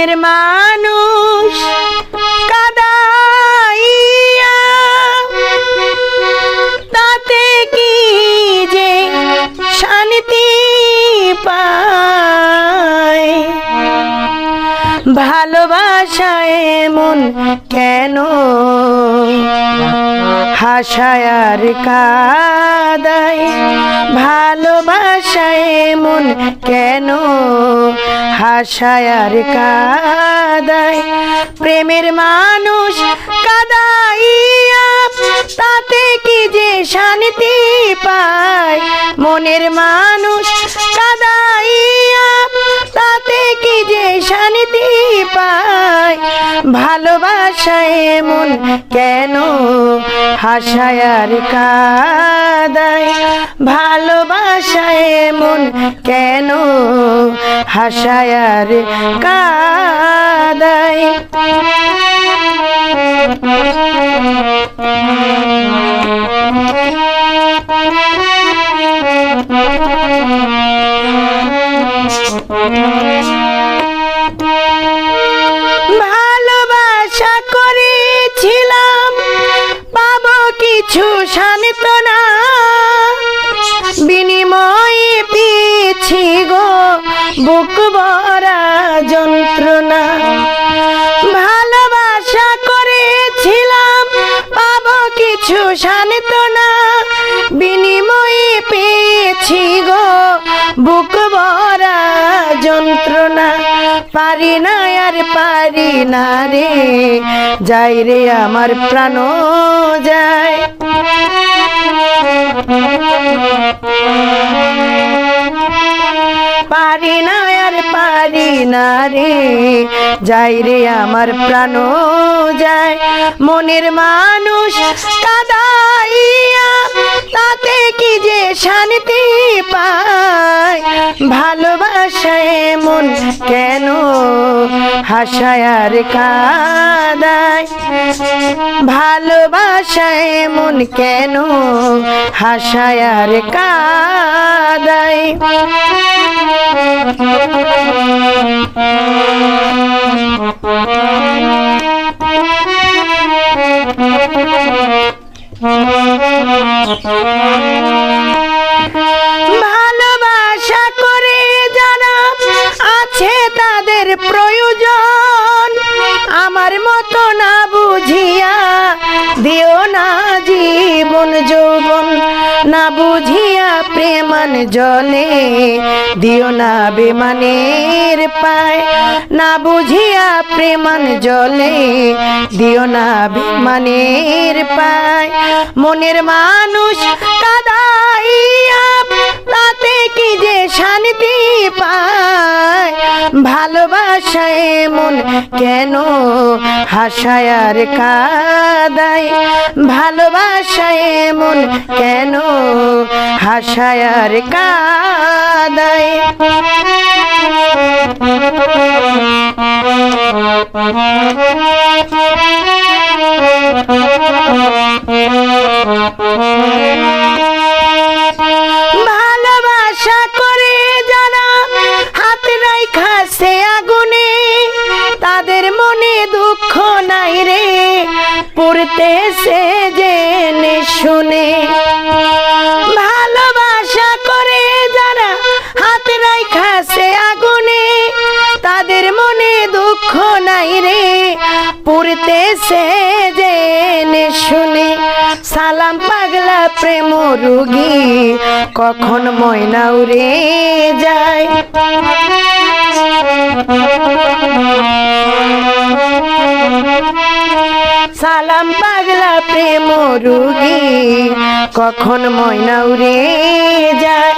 প্রেমের মানুষ কাদাইয়া, তাতে কি যে শান্তি ভালোবাসায় মন কেন? হাসায় আর কাদায়। ভালোবাসায় মন কেন? হাসায় আর প্রেমের মানুষ কাদাইয়া, তাতে কি যে শান্তি পায়? মনের মানুষ কাদাইয়া, তাতে কি যে শান্তি পায়? ভালোবাসায় মন কেন? হাসায় আর কাদায় ভালোবাসায় মন কেন হাসায় আর কাদায়? কিছু সান্ত্বনা বিনিময়ে পেয়েছি গো। বুক ভরা যন্ত্রণা, পারি না আর পারি না রে। যাই রে, আমার প্রাণ যায়। পারি না না রে যাই রে আমার প্রাণ যায় মনের মানুষ তাতে কি যে শান্তি পায় ভালোবাসায় মন কেন হাসায় আর কাদায়? ভালোবাসায় মন কেন হাসায় আর কাদায়? Thank you. বুঝিয়া প্রেমান জলে দিও না বেমানের পায়। না বুঝিয়া প্রেমান জলে, দিও না বেমানের পায়। মনের মানুষ কাদাইয়া কি যে শান্তি পায়? ভালোবাসায় মন কেন হাসায় আর কাদায়? ভালোবাসায় মন কেন হাসায় আর কাদায়? ভালোবাসা সে জেনে শুনে। ভালোবাসা করে যারা হাত রাইখা সে আগুনে, তাদের মনে দুঃখ নাই রে। পড়তে সে জেনে শুনে। সালাম পাগলা প্রেম রুগী, কখন ময়না উড়ে যায়? সালাম পাগলা প্রেম রুগী। কখন ময়না উড়ে যায়?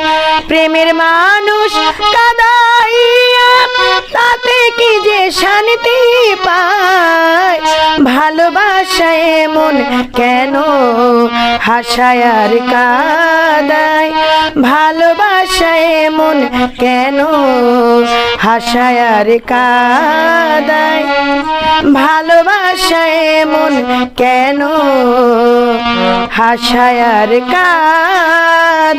প্রেমের মানুষ কাদাইয়া, তাতে কি যে শান্তি পায়? ভালোবাসায় মন কেন? হাসায় আর কাদায় ভালোবাসায় মন কেন হাসায় আর কাদায়? ভালোবাসায় মন কেন হাসায় আর কাদায়?